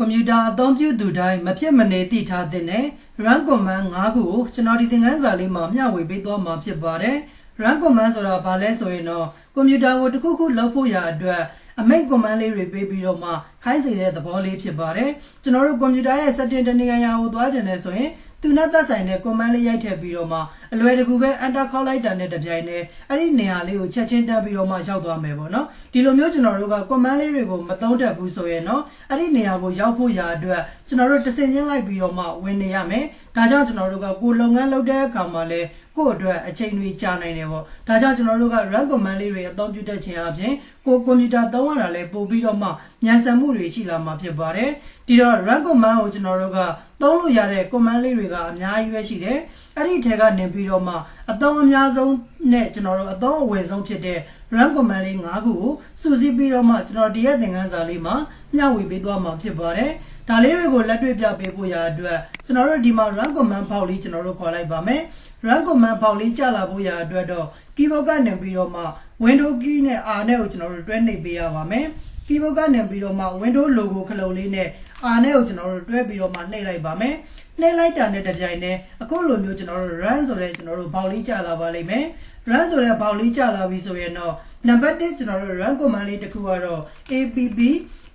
ကွန်ပျူတာအသုံးပြုသူတိုင်းမဖြစ်မနေသိထားတဲ့နဲ့ run command 5ခုကိုကျွန်တော်ဒီသင်ခန်းစာလေးမှာမျှဝေပေးသွားမှာဖြစ်ပါတယ် run command ဆိုတာဘာလဲဆိုရင်တော့ကွန်ပျူတာကိုတစ်ခုခုလုပ်ဖို့ရာအတွက်အမိန့် command လေးတွေပေးပြီးတော့မှခိုင်းစေတဲ့သဘောလေးဖြစ်ပါတယ်ကျွန်တော်တို့ကွန်ပျူတာရဲ့ setting တနေရာရာကိုသွားကြတယ်ဆိုရင် သူနဲ့သက်ဆိုင်တဲ့ command လေးရိုက်ထည့်ပြီးတော့မှအလွယ်တကူပဲ enter ခေါက်လိုက်တာနဲ့တပြိုင်တည်းအဲ့ဒီနေရာလေးကိုချက်ချင်းတက်ပြီးတော့မှရောက်သွားမယ်ပေါ့နော်ဒီလိုမျိုးကျွန်တော်တို့က command လေးတွေကိုမသုံးတတ်ဘူးဆိုရင်တော့အဲ့ဒီနေရာကိုရောက်ဖို့ရာအတွက်ကျွန်တော်တို့တစ်စင်ချင်းလိုက်ပြီးတော့မှဝင်နေရမယ် ဒါကြောင့်ကျွန်တော်တို့ကကိုယ်လုပ်ငန်းလုပ်တဲ့အခါမှာလဲကိုယ့်အတွက်အချိန်တွေကြာနိုင်တယ်ပေါ့ဒါကြောင့်ကျွန်တော်တို့က run command လေးတွေအသုံးပြုတတ်ခြင်းအပြင်ကိုကွန်ပျူတာသုံးရတာလဲပို့ပြီးတော့မှမြန်ဆန်မှုတွေရှိလာမှာဖြစ်ပါတယ်ဒီတော့ run command ကိုကျွန်တော်တို့ကသုံးလို့ရတဲ့ command လေးတွေကအများကြီးပဲရှိတယ် အဲ့ဒီထဲကနေပြီးတော့မှအသုံးအများဆုံးနဲ့ကျွန်တော်တို့အသုံးအဝယ်ဆုံးဖြစ်တဲ့ run command လေး၅ခုကိုစုစည်းပြီးတော့မှကျွန်တော်ဒီရဲ့သင်ခန်းစာလေးမှာမျှဝေပေးသွားမှာဖြစ်ပါတယ်ဒါလေးတွေကိုလက်တွေ့ပြပေးဖို့ရာအတွက်ကျွန်တော်တို့ဒီမှာ run command ဖောက်လေးကျွန်တော်တို့ခေါ်လိုက်ပါမယ် run command ဖောက်လေးကြာလာဖို့ရာအတွက်တော့ keyboard ကနေပြီးတော့မှ window key နဲ့ r နဲ့ကိုကျွန်တော်တို့တွဲနှိပ်ပေးရပါမယ် keyboard ကနေပြီးတော့မှ window logo ခလုံးလေးနဲ့ r နဲ့ကိုကျွန်တော်တို့တွဲပြီးတော့မှနှိပ်လိုက်ပါမယ် နှိပ်လိုက်တာနဲ့တပြိုင်တည်းအခုလိုမျိုးကျွန်တော်တို့ run ဆိုတဲ့ကျွန်တော်တို့ဘောက်လေးကြာလာပါလိမ့်မယ် run ဆိုတဲ့ဘောက်လေးကြာလာပြီဆိုရင်တော့နံပါတ်1ကျွန်တော်တို့ run command လေးတစ်ခုကတော့ app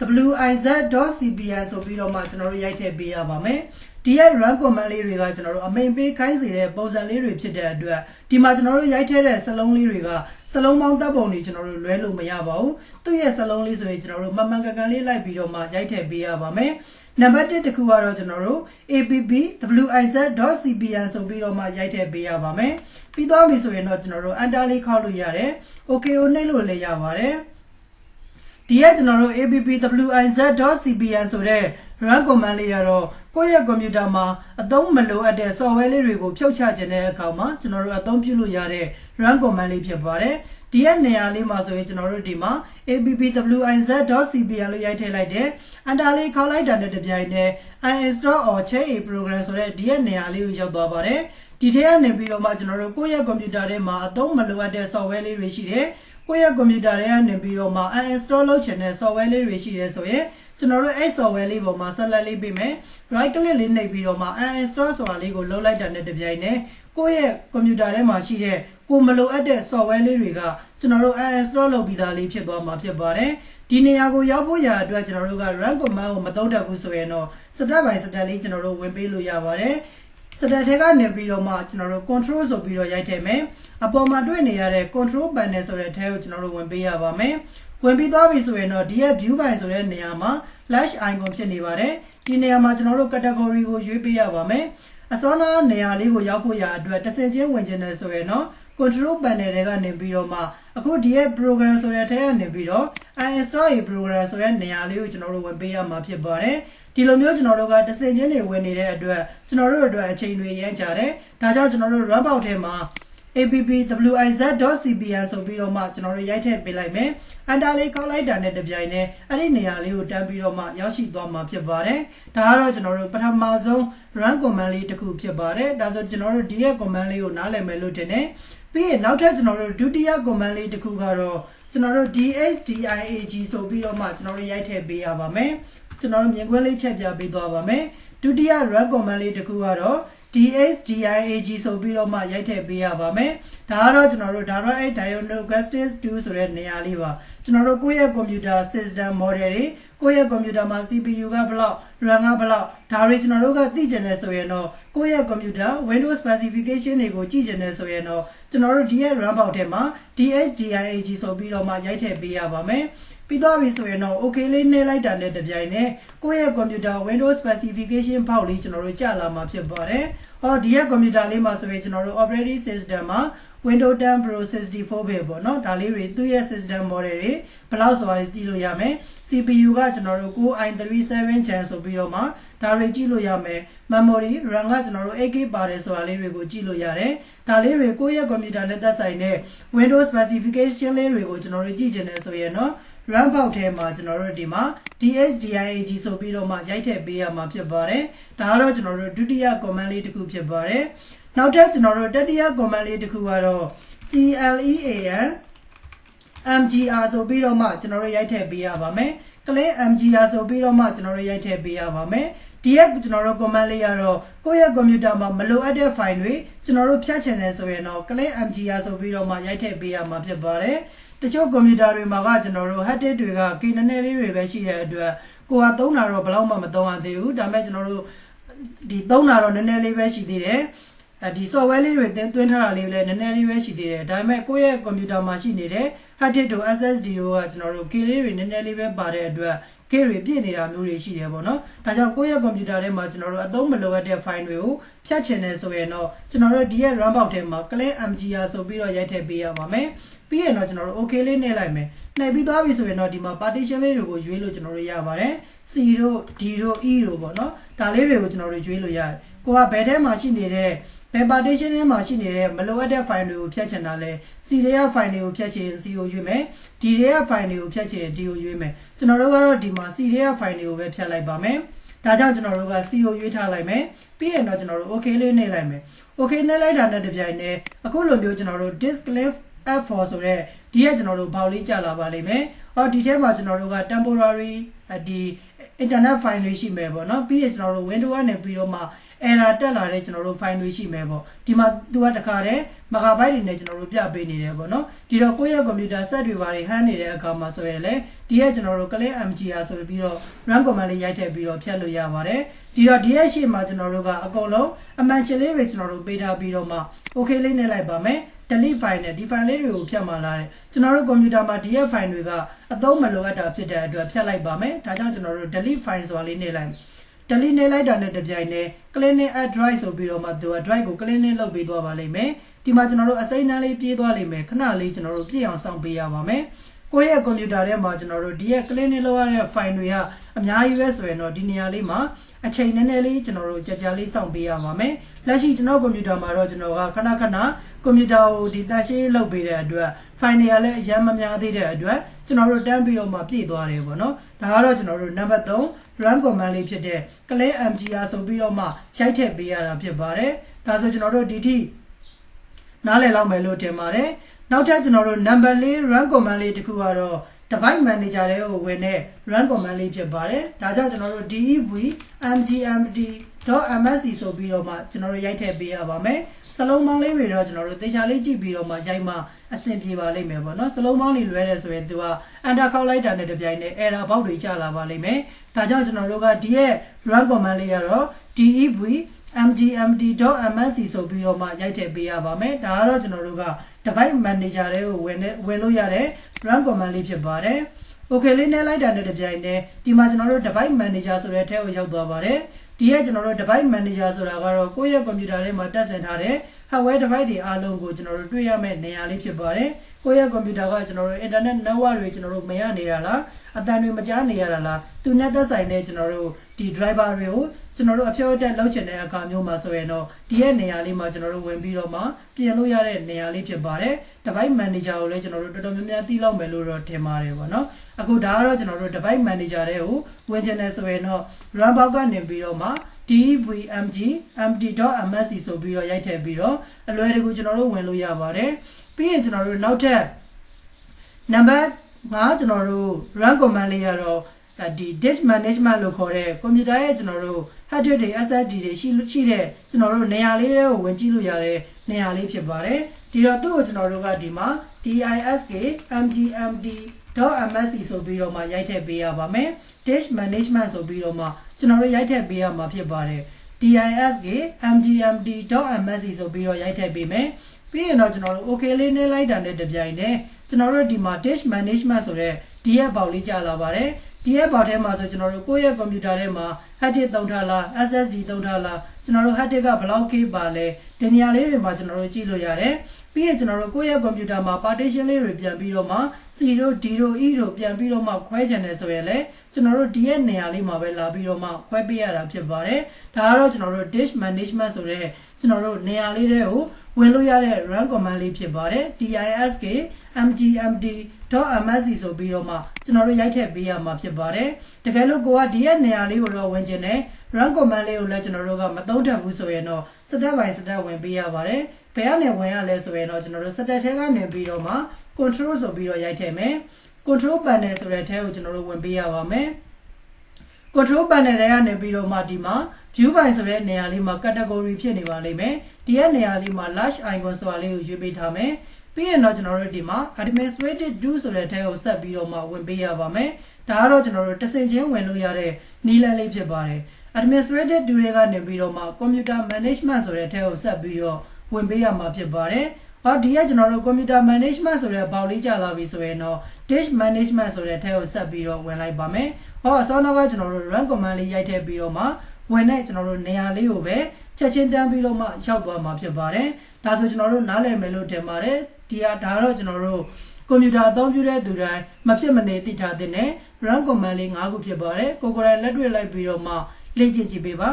wiz.cpn ဆိုပြီးတော့မှကျွန်တော်တို့ရိုက်ထည့်ပေးရပါမယ် ဒီရဲ့ run command လေးတွေကကျွန်တော်တို့အမိန်ပေးခိုင်းစေတဲ့ပုံစံလေးတွေဖြစ်တဲ့အတွက်ဒီမှာကျွန်တော်တို့ရိုက်ထည့်တဲ့စလုံးလေးတွေကစလုံးပေါင်းတပ်ပုံတွေကျွန်တော်တို့လွဲလို့မရပါဘူးသူ့ရဲ့စလုံးလေးဆိုရင်ကျွန်တော်တို့မမှန်ကန်ကန်လေးလိုက်ပြီးတော့မှရိုက်ထည့်ပေးရပါမယ်နံပါတ်1တစ်ခုကတော့ကျွန်တော်တို့ app.wiz.cpn ဆိုပြီးတော့မှရိုက်ထည့်ပေးရပါမယ်ပြီးသွားပြီဆိုရင်တော့ကျွန်တော်တို့ enter လေးခေါက်လို့ရတယ် okay ကိုနှိပ်လို့လည်းရပါတယ် ဒီကကျွန်တော်တို့ app.wiz.cpn ဆိုတဲ့ run command လေးရတော့ကိုယ့်ရဲ့ကွန်ပျူတာမှာအသုံးမလိုအပ်တဲ့ software လေးတွေကိုဖြုတ်ချခြင်းတဲ့အခါမှာကျွန်တော်တို့အသုံးပြုလို့ရတဲ့ run command လေးဖြစ်ပါတယ်ဒီရဲ့နေရာလေးမှာဆိုရင်ကျွန်တော်တို့ဒီမှာ app.wiz.cpn လို့ရိုက်ထည့်လိုက်တယ်။ enter လေးခေါက်လိုက်တာနဲ့တပြိုင်တည်း uninstall or change a program ဆိုတဲ့ဒီရဲ့နေရာလေးကိုရောက်သွားပါတယ်။ဒီထဲကနေပြီးတော့မှကျွန်တော်တို့ကိုယ့်ရဲ့ကွန်ပျူတာထဲမှာအသုံးမလိုအပ်တဲ့ software လေးတွေရှိတယ်။ ကိုယ့်ရဲ့ကွန်ပျူတာထဲကနေပြီးတော့မှ uninstall လုပ်ချင်တဲ့ software လေးတွေရှိတယ်ဆိုရင်ကျွန်တော်တို့အဲ့ software လေးပေါ်မှာဆက်လက်လေးပေးမယ် right click လေးနှိပ်ပြီးတော့မှ uninstall ဆိုတာလေးကိုလုပ်လိုက်တာနဲ့တပြိုင်နက်ကိုယ့်ရဲ့ကွန်ပျူတာထဲမှာရှိတဲ့ကိုမလိုအပ်တဲ့ software လေးတွေကကျွန်တော်တို့ uninstall လုပ်ပြီးသားလေးဖြစ်သွားမှာဖြစ်ပါတယ်ဒီနေရာကိုရောက်ဖို့ရာအတွက်ကျွန်တော်တို့က run command ကိုမသုံးတတ်ဘူးဆိုရင်တော့ step by step လေးကျွန်တော်တို့ဝင်ပေးလို့ရပါတယ် စတက်ထဲကနေပြီးတော့မှကျွန်တော်တို့ control ဆိုပြီးတော့ရိုက်ထည့်မယ်အပေါ်မှာတွေ့နေရတဲ့ control panel ဆိုတဲ့ထဲကိုကျွန်တော်တို့ဝင်ပေးရပါမယ်ဝင်ပြီးသွားပြီဆိုရင်တော့ဒီရဲ့ view by ဆိုတဲ့နေရာမှာ flash icon ဖြစ်နေပါတယ်ဒီနေရာမှာကျွန်တော်တို့ category ကိုရွေးပေးရပါမယ်အစောနာနေရာလေးကိုရောက်ဖို့ရာအတွက်တစ်စင်ချင်းဝင်ခြင်းနဲ့ဆိုရင်တော့ control panel တွေကနေပြီးတော့မှအခုဒီရဲ့ program ဆိုတဲ့ထဲကနေပြီးတော့ uninstall a program ဆိုတဲ့နေရာလေးကိုကျွန်တော်တို့ဝင်ပေးရမှာဖြစ်ပါတယ် ဒီလိုမျိုးကျွန်တော်တို့ကတစ်စင်ချင်းတွေဝင်နေတဲ့အတွက်ကျွန်တော်တို့အတွက်အချိန်တွေရမ်းကြတယ်ဒါကြောင့်ကျွန်တော်တို့ run bout ထဲမှာ app.wiz.cpn ဆိုပြီးတော့မှကျွန်တော်တို့ရိုက်ထည့်ပေးလိုက်မယ်။ enter လေးကောက်လိုက်တာနဲ့တပြိုင်နက်အဲ့ဒီနေရာလေးကိုတန်းပြီးတော့မှရောက်ရှိသွားမှာဖြစ်ပါတယ်။ဒါကတော့ကျွန်တော်တို့ပထမဆုံး run command လေးတစ်ခုဖြစ်ပါတယ်။ဒါဆိုကျွန်တော်တို့ဒီရဲ့ command လေးကိုနားလည်မယ်လို့ထင်တယ်။ပြီးရင်နောက်ထပ်ကျွန်တော်တို့ဒုတိယ command လေးတစ်ခုကတော့ကျွန်တော်တို့ dhdiag ဆိုပြီးတော့မှကျွန်တော်တို့ရိုက်ထည့်ပေးရပါမယ်။ ကျွန်တော်တို့မြင်ကွင်းလေးချက်ပြပေးသွားပါမယ်။ဒုတိယ run command လေးတစ်ခုကတော့ DHDIAG ဆိုပြီးတော့မှရိုက်ထည့်ပေးရပါမယ်။ဒါကတော့ကျွန်တော်တို့ဒါတော့အဲ့ diagnostic 2ဆိုတဲ့နေရာလေးပါ။ကျွန်တော်တို့ကိုယ့်ရဲ့ computer system model တွေကိုယ့်ရဲ့ computer မှာ CPU ကဘလောက် RAM ကဘလောက်ဒါတွေကျွန်တော်တို့ကသိကျင်တယ်ဆိုရင်တော့ကိုယ့်ရဲ့ computer Windows specification တွေကိုကြည့်ကျင်တယ်ဆိုရင်တော့ကျွန်တော်တို့ဒီရဲ့ RAM ပေါက်ထဲမှာ DHDIAG ဆိုပြီးတော့မှရိုက်ထည့်ပေးရပါမယ်။ ပြီးသွားပြီဆိုရင်တော့ okay လေးနှိပ်လိုက်တာနဲ့တပြိုင်နက်ကိုယ့်ရဲ့ computer Windows specification ဖောက်လေးကျွန်တော်တို့ကြာလာမှာဖြစ်ပါတယ်။ဟောဒီရဲ့ computer လေးမှာဆိုရင်ကျွန်တော်တို့ operating system မှာ Windows 10 Pro 64 bit ပေါ့နော်ဒါလေးတွေသူ့ရဲ့ system model တွေဘယ်လောက်ဆိုတာကြည့်လို့ရမယ် CPU ကကျွန်တော်တို့ Core i3 7 Gen ဆိုပြီးတော့မှဒါတွေကြည့်လို့ရမယ် memory RAM ကကျွန်တော်တို့ 8GB ပါတယ်ဆိုတာလေးတွေကိုကြည့်လို့ရတယ်ဒါလေးတွေကိုယ့်ရဲ့ computer နဲ့သက်ဆိုင်တဲ့ Windows specification လေးတွေကိုကျွန်တော်တို့ကြည့်ချင်တယ်ဆိုရင်တော့ run ပေါက်ထဲမှာကျွန်တော်တို့ဒီမှာ DHDIAG ဆိုပြီးတော့မှရိုက်ထည့်ပေးရမှာဖြစ်ပါတယ်ဒါကတော့ကျွန်တော်တို့ဒုတိယ command လေးတစ်ခုဖြစ်ပါတယ်နောက်ထပ်ကျွန်တော်တို့တတိယ command လေးတစ်ခုကတော့ CLEAN MGR ဆိုပြီးတော့မှကျွန်တော်တို့ရိုက်ထည့်ပေးရပါမယ် click mgr ဆိုပြီးတော့မှကျွန်တော်တို့ရိုက်ထည့်ပေးရပါမယ်ဒီရက်ကျွန်တော်တို့ command လေးရတော့ကိုယ့်ရဲ့ computer မှာမလိုအပ်တဲ့ file တွေကျွန်တော်တို့ဖြတ်ချင်တယ်ဆိုရင်တော့ click mgr ဆိုပြီးတော့မှရိုက်ထည့်ပေးရမှာဖြစ်ပါတယ် တချို့ computer တွေမှာကကျွန်တော်တို့ hard disk တွေက key နည်းနည်းလေးတွေပဲရှိတဲ့အတွက်ကိုကသုံးတာတော့ဘယ်တော့မှမသုံးရသေးဘူးဒါပေမဲ့ကျွန်တော်တို့ဒီသုံးတာတော့နည်းနည်းလေးပဲရှိသေးတယ်အဲဒီ software လေးတွေသင်သွင်းထားတာလေးလည်းနည်းနည်းလေးပဲရှိသေးတယ်ဒါပေမဲ့ကိုယ့်ရဲ့ computer မှာရှိနေတဲ့ hard disk တို့ SSD တို့ကကျွန်တော်တို့ key လေးတွေနည်းနည်းလေးပဲပါတဲ့အတွက် key တွေပြည့်နေတာမျိုးတွေရှိတယ်ပေါ့နော်ဒါကြောင့်ကိုယ့်ရဲ့ computer ထဲမှာကျွန်တော်တို့အသုံးမလိုအပ်တဲ့ file တွေကိုဖြတ်ချင်တယ်ဆိုရင်တော့ကျွန်တော်တို့ဒီရဲ့ run box ထဲမှာ click mgr ဆိုပြီးတော့ရိုက်ထည့်ပေးရပါမယ်ပြီးရင်တော့ကျွန်တော်တို့ okay လေးနှိပ်လိုက်မယ်နှိပ်ပြီးသွားပြီဆိုရင်တော့ဒီမှာ partition လေးတွေကိုရွေးလို့ကျွန်တော်တို့ရပါတယ် C တို့ D တို့ E တို့ပေါ့နော်ဒါလေးတွေကိုကျွန်တော်တို့ရွေးလို့ရတယ်ကိုကဘယ်ထဲမှာရှိနေတဲ့ ဘယ် partition ထဲမှာရှိနေတဲ့မလိုအပ်တဲ့ file တွေကိုဖြတ်ချင်တာလဲ C တွေက file တွေကိုဖြတ်ချင် C ကိုရွေးမယ် D တွေက file တွေကိုဖြတ်ချင် D ကိုရွေးမယ်ကျွန်တော်တို့ကတော့ဒီမှာ C တွေက file တွေကိုပဲဖြတ်လိုက်ပါမယ်ဒါကြောင့်ကျွန်တော်တို့က C ကိုရွေးထားလိုက်မယ်ပြီးရင်တော့ကျွန်တော်တို့ okay လေးနှိပ်လိုက်မယ် okay နှိပ်လိုက်တာနဲ့တပြိုင်တည်းအခုလိုမျိုးကျွန်တော်တို့ disk clip F4 ဆိုတဲ့ဒီကကျွန်တော်တို့ဘောက်လေးကြာလာပါလိမ့်မယ်။အော်ဒီထဲမှာကျွန်တော်တို့က temporary ဒီ internet file တွေရှိမယ်ပေါ့နော်။ပြီးရင်ကျွန်တော်တို့ window ကနေပြီးတော့မှ error တက်လာတဲ့ကျွန်တော်တို့ file တွေရှိမယ်ပေါ့။ဒီမှာသူကတခါတည်း megabyte တွေနဲ့ကျွန်တော်တို့ပြပေးနေတယ်ပေါ့နော်။ဒီတော့ကိုယ့်ရဲ့ computer set တွေပါတယ်ဟန်းနေတဲ့အခါမှာဆိုရင်လည်းဒီကကျွန်တော်တို့ click mgr ဆိုပြီးတော့ run command လေးရိုက်ထည့်ပြီးတော့ဖြတ်လို့ရပါတယ်။ဒီတော့ဒီရဲ့ရှေ့မှာကျွန်တော်တို့ကအကုန်လုံးအမှန်ချင်လေးတွေကျွန်တော်တို့ပေးထားပြီးတော့မှ okay လေးနဲ့လိုက်ပါမယ်။ delete file နဲ့ဒီ file လေးတွေကိုဖြတ်မှလာတယ်ကျွန်တော်တို့ computer မှာ DF file တွေကအသုံးမလိုအပ်တာဖြစ်တဲ့အတွက်ဖြတ်လိုက်ပါမယ်ဒါကြောင့်ကျွန်တော်တို့ delete file ဆိုတာလေးနေလိုက် delete နေလိုက်တာနဲ့တပြိုင်နက် cleaning add drive ဆိုပြီးတော့မှသူက drive ကို cleaning လုပ်ပေးသွားပါလိမ့်မယ်ဒီမှာကျွန်တော်တို့အစိမ်းနှမ်းလေးပြေးသွားလိမ့်မယ်ခဏလေးကျွန်တော်တို့ပြည့်အောင်စောင့်ပေးရပါမယ်ကိုယ့်ရဲ့ computer ထဲမှာကျွန်တော်တို့ဒီရဲ့ cleaning လုပ်ရတဲ့ file တွေကအများကြီးပဲဆိုရင်တော့ဒီနေရာလေးမှာအချိန်နည်းနည်းလေးကျွန်တော်တို့ကြာကြာလေးစောင့်ပေးရပါမယ်လက်ရှိကျွန်တော် computer မှာတော့ကျွန်တော်ကခဏခဏကွန်ပျူတာကိုဒီတန်ရှင်းလုပ်ပေးတဲ့အတွက် file တွေကလည်းအရင်မများသေးတဲ့အတွက်ကျွန်တော်တို့တန်းပြီးတော့မှပြည့်သွားတယ်ပေါ့နော်ဒါကတော့ကျွန်တော်တို့ number 3 run command လေးဖြစ်တဲ့ click mgr ဆိုပြီးတော့မှရိုက်ထည့်ပေးရတာဖြစ်ပါတယ်ဒါဆိုကျွန်တော်တို့ဒီထိနားလည်လောက်မယ်လို့ထင်ပါတယ်နောက်ထပ်ကျွန်တော်တို့ number 4 run command လေးတစ်ခုကတော့ device manager တွေကိုဝင်တဲ့ run command လေးဖြစ်ပါတယ်ဒါကြောင့်ကျွန်တော်တို့ dev mgmd.msc ဆိုပြီးတော့မှကျွန်တော်တို့ရိုက်ထည့်ပေးရပါမယ် စလုံးပေါင်းလေးတွေတော့ကျွန်တော်တို့သေချာလေးကြည့်ပြီးတော့မှရိုက်မှအဆင်ပြေပါလိမ့်မယ်ပေါ့နော်စလုံးပေါင်းတွေလွဲတယ်ဆိုရင်သူကအန်တာခောက်လိုက်တာနဲ့တပြိုင်နက် error ဘောက်တွေကျလာပါလိမ့်မယ်ဒါကြောင့်ကျွန်တော်တို့ကဒီရဲ့ run command လေးကတော့ dev mgmd.msc ဆိုပြီးတော့မှရိုက်ထည့်ပေးရပါမယ်ဒါကတော့ကျွန်တော်တို့က device manager တွေကိုဝင်ဝင်လို့ရတဲ့ run command လေးဖြစ်ပါတယ် okay လေးနဲ့လိုက်တာနဲ့တပြိုင်နက်ဒီမှာကျွန်တော်တို့ device manager ဆိုတဲ့ထဲကိုရောက်သွားပါတယ် ဒီရဲ့ကျွန်တော်တို့ device manager ဆိုတာကတော့ကိုယ့်ရဲ့ computer ထဲမှာတက်ဆင်ထားတဲ့ hardware device တွေအားလုံးကိုကျွန်တော်တို့တွေ့ရမယ့်နေရာလေးဖြစ်ပါတယ်ကိုယ့်ရဲ့ computer ကကျွန်တော်တို့ internet network တွေကျွန်တော်တို့မရနေတာလားအတန်တွေမကြားနေရတာလားသူနဲ့သက်ဆိုင်တဲ့ကျွန်တော်တို့ဒီ driver တွေကိုကျွန်တော်တို့အဖြောတက်လောက်ချင်တဲ့အခါမျိုးမှာဆိုရင်တော့ဒီရဲ့နေရာလေးမှာကျွန်တော်တို့ဝင်ပြီးတော့မှပြင်လို့ရတဲ့နေရာလေးဖြစ်ပါတယ် device manager ကိုလည်းကျွန်တော်တို့တော်တော်များများသိလောက်မယ်လို့တော့ထင်ပါတယ်ပေါ့နော်အခုဒါကတော့ကျွန်တော်တို့ device manager တွေကိုဝင်ချင်တယ်ဆိုရင်တော့ run box ကနေပြီးတော့မှ dvmg md.msc ဆိုပြီးတော့ရိုက်ထည့်ပြီးတော့အလွယ်တကူကျွန်တော်တို့ဝင်လို့ရပါတယ်ပြီးရင်ကျွန်တော်တို့နောက်ထပ် number 5ကျွန်တော်တို့ run command လေးရတော့ဒီ disk management လို့ခေါ်တဲ့ကွန်ပျူတာရဲ့ကျွန်တော်တို့ hard disk တွေ SSD တွေရှိရှိတဲ့ကျွန်တော်တို့နေရာလေးတွေကိုဝင်ကြည့်လို့ရတဲ့နေရာလေးဖြစ်ပါတယ်ဒီတော့သူ့ကိုကျွန်တော်တို့ကဒီမှာ disk mgmd .msc ဆိုပြီးတော့မှရိုက်ထည့်ပေးရပါမယ် disk management ဆိုပြီးတော့မှ ကျွန်တော်တို့ရိုက်ထည့်ပေးရမှာဖြစ်ပါတယ် disk mgmd.msc ဆိုပြီးတော့ရိုက်ထည့်ပေးမယ်ပြီးရင်တော့ကျွန်တော်တို့ okay လေးနဲ့လိုက်တာနဲ့တပြိုင်တည်းကျွန်တော်တို့ဒီမှာ disk management ဆိုတဲ့ DF ပေါက်လေးကြာလာပါတယ် DF ပေါက်ထဲမှာဆိုကျွန်တော်တို့ကိုယ့်ရဲ့ကွန်ပျူတာထဲမှာ hard disk သုံးထားလား SSD သုံးထားလားကျွန်တော်တို့ hard disk ကဘယ်လောက် K ပါလဲဒီနေရာလေးတွေမှာကျွန်တော်တို့ကြည့်လို့ရတယ်ပြီးရင်ကျွန်တော်တို့ကိုယ့်ရဲ့ကွန်ပျူတာမှာ partition လေးတွေပြန်ပြီးတော့မှ C တို့ D တို့ E တို့ပြန်ပြီးတော့မှခွဲချင်တယ်ဆိုရင်လည်းကျွန်တော်တို့ဒီရဲ့နေရာလေးမှာပဲလာပြီးတော့မှခွဲပေးရတာဖြစ်ပါတယ်ဒါကတော့ကျွန်တော်တို့ disk management ဆိုတဲ့ကျွန်တော်တို့နေရာလေးတွေကိုဝင်လို့ရတဲ့ run command လေးဖြစ်ပါတယ် disk mgmd .msc ဆိုပြီးတော့မှကျွန်တော်တို့ရိုက်ထည့်ပေးရမှာဖြစ်ပါတယ်တကယ်လို့ကိုကဒီရဲ့နေရာလေးကိုတော့ဝင်ကျင်တယ် run command လေးကိုလည်းကျွန်တော်တို့ကမသုံးတတ်ဘူးဆိုရင်တော့ step by step ဝင်ပေးရပါတယ်ဘယ်ကနေဝင်ရလဲဆိုရင်တော့ကျွန်တော်တို့ step ထဲကနေပြီးတော့မှ control ဆိုပြီးတော့ရိုက်ထည့်မယ် control panel ဆိုတဲ့အထဲကိုကျွန်တော်တို့ဝင်ပေးရပါမယ် control panel တွေကနေပြီးတော့မှဒီမှာ view by ဆိုတဲ့နေရာလေးမှာ category ဖြစ်နေပါလိမ့်မယ်ဒီရဲ့နေရာလေးမှာ large icon ဆိုတာလေးကိုရွေးပေးထားမယ် ပြီးရင်တော့ကျွန်တော်တို့ဒီမှာ administrative do ဆိုတဲ့အထဲကိုဆက်ပြီးတော့မှဝင်ပေးရပါမယ်ဒါကတော့ကျွန်တော်တို့တစ်စင်ချင်းဝင်လို့ရတဲ့နည်းလမ်းလေးဖြစ်ပါတယ် administrative do တွေကနေပြီးတော့မှ computer management ဆိုတဲ့အထဲကိုဆက်ပြီးတော့ဝင်ပေးရမှာဖြစ်ပါတယ်ဟောဒီကကျွန်တော်တို့ computer management ဆိုတဲ့ဘောက်လေးကြာလာပြီဆိုရင်တော့ dish management ဆိုတဲ့အထဲကိုဆက်ပြီးတော့ဝင်လိုက်ပါမယ်ဟောအစောနောက်ကကျွန်တော်တို့ run command လေးရိုက်ထည့်ပြီးတော့မှဝင်တဲ့ကျွန်တော်တို့နေရာလေးကိုပဲချက်ချင်းတန်းပြီးတော့မှရောက်သွားမှာဖြစ်ပါတယ် ဒါဆိုကျွန်တော်တို့နားလည်မယ်လို့ထင်ပါတယ်ဒီဟာဒါတော့ကျွန်တော်တို့ကွန်ပျူတာအသုံးပြုတဲ့သူတိုင်းမဖြစ်မနေသိထားတဲ့ run command လေး၅ခုဖြစ်ပါတယ်ကိုကိုယ်တိုင်လက်တွေ့လိုက်ပြီးတော့မှလေ့ကျင့်ကြည့်ပေးပါ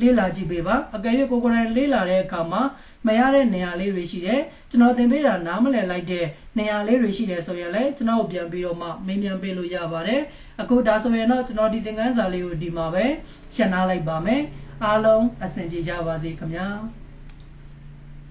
လေ့လာကြည့်ပေးပါအကယ်၍ကိုကိုယ်တိုင်လေ့လာတဲ့အခါမှာမရတဲ့နေရာလေးတွေရှိတယ်ကျွန်တော်သင်ပေးတာနားမလည်လိုက်တဲ့နေရာလေးတွေရှိတယ်ဆိုရင်လည်းကျွန်တော်ကိုပြန်ပြီးတော့မှမေးမြန်းပေးလို့ရပါတယ်အခုဒါဆိုရင်တော့ကျွန်တော်ဒီသင်ခန်းစာလေးကိုဒီမှာပဲရှင်းထားလိုက်ပါမယ်အားလုံးအဆင်ပြေကြပါစေခင်ဗျာ